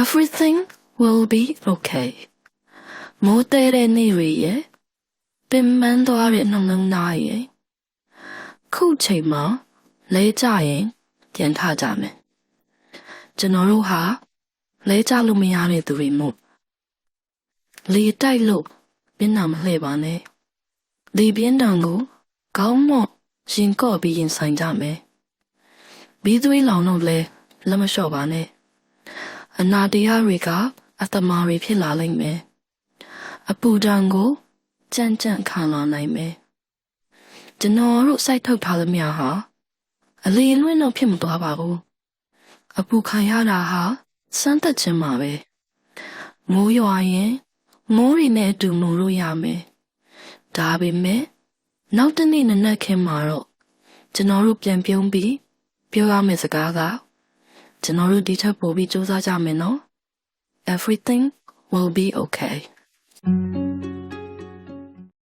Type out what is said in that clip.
Everything will be okay မိုးတဲတဲ့နေ့တွေရဲ့ပင်ပန်းသွားတဲ့နှလုံးသားရဲ့ခုချိန်မှာလဲကြရင်ပြန်ထကြမယ်ကျွန်တော်တို့ဟာလဲကြလို့မရတဲ့သူတွေမို့လေတိုက်လို့ပြင်းတာမလှည့်ပါနဲ့လေပြင်းတံကိုကောင်းမော့ရင်ကော့ပြီးရင်ဆိုင်ကြမယ်ဘီးသွေးလောင်တော့လဲလက်မလျှော့ပါနဲ့ အနာတရားတွေကအတမာတွေဖြစ်လာလိမ့်မယ်အပူဒဏ်ကိုကြမ်းကြမ်းခံလာနိုင်မယ်ကျွန်တော်တို့စိုက်ထုတ်ထားသမျှဟာအလီလွင့်တော့ဖြစ်မသွားပါဘူးအပူခံရတာဟာစမ်းသက်ခြင်းမှာပဲမိုးရွာရင်မိုးရီနဲ့အတူနိုလို့ရမယ်ဒါပေမဲ့နောက်တစ်နေ့နနက်ခင်းမှာတော့ကျွန်တော်တို့ပြန်ပြုံးပြီးပြောရမယ့်စကားက ကျွန်တော်တို့ဒီထက်ပိုပြီးစူးစမ်းကြမယ်နော် Everything will be okay